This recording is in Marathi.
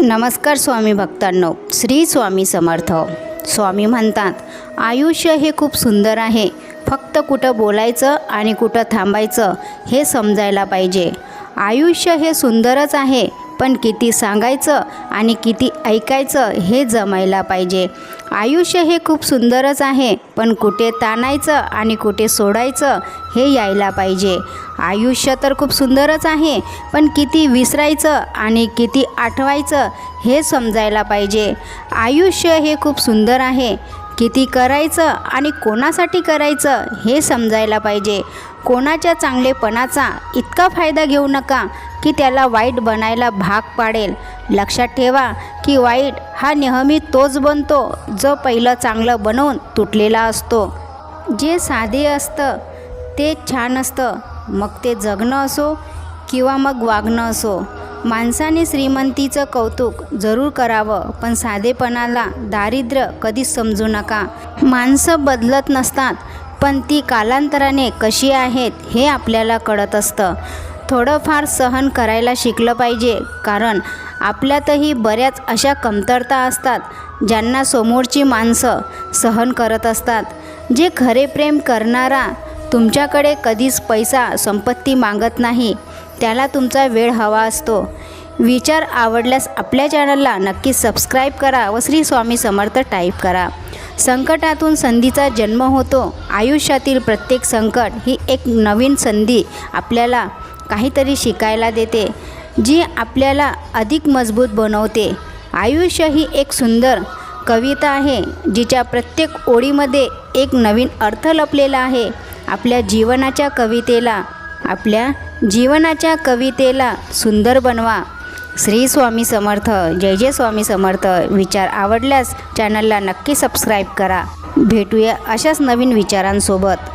नमस्कार स्वामी भक्तांनो श्री स्वामी समर्थ. स्वामी म्हणतात आयुष्य हे खूप सुंदर आहे. फक्त कुठं बोलायचं आणि कुठं थांबायचं हे समजायला पाहिजे. आयुष्य हे सुंदरच आहे. पण किती सांगायचं आणि किती ऐकायचं हे जमायला पाहिजे. आयुष्य हे खूप सुंदरच आहे पण कुठे ताणायचं आणि कुठे सोडायचं हे यायला पाहिजे. आयुष्य तर खूप सुंदरच आहे पण किती विसरायचं आणि किती आठवायचं हे समजायला पाहिजे. आयुष्य हे खूप सुंदर आहे किती करायचं आणि कोणासाठी करायचं हे समजायला पाहिजे. कोणाच्या चांगलेपणाचा इतका फायदा घेऊ नका की त्याला वाईट बनायला भाग पाडेल. लक्षात ठेवा की वाईट हा नेहमी तोच बनतो जो पहिलं चांगलं बनवून तुटलेला असतो. जे साधे असतं ते छान असतं. मग ते जगणं असो किंवा मग वागणं असो. माणसाने श्रीमंतीचं कौतुक जरूर करावं पण साधेपणाला दारिद्र्य कधीच समजू नका. माणसं बदलत नसतात पण ती कालांतराने कशी आहेत हे आपल्याला कळत असतं. थोडंफार सहन करायला शिकलं पाहिजे कारण आपल्यातही बऱ्याच अशा कमतरता असतात ज्यांना समोरची माणसं सहन करत असतात. जे खरे प्रेम करणारा तुमच्याकडे कधीच पैसा संपत्ती मागत नाही त्याला तुमचा वेळ हवा असतो. विचार आवडल्यास आपल्या चॅनलला नक्की सबस्क्राईब करा व श्री स्वामी समर्थ टाईप करा. संकटातून संधीचा जन्म होतो. आयुष्यातील प्रत्येक संकट ही एक नवीन संधी आपल्याला काहीतरी शिकायला देते जी आपल्याला अधिक मजबूत बनवते. आयुष्य ही एक सुंदर कविता आहे जिच्या प्रत्येक ओळीमध्ये एक नवीन अर्थ लपलेला आहे. आपल्या जीवनाच्या कवितेला आपल्या जीवनाच्या कवितेला सुंदर बनवा. श्री स्वामी समर्थ जय जय स्वामी समर्थ. विचार आवडल्यास चॅनलला नक्की सबस्क्राईब करा. भेटूया अशाच नवीन विचारांसोबत.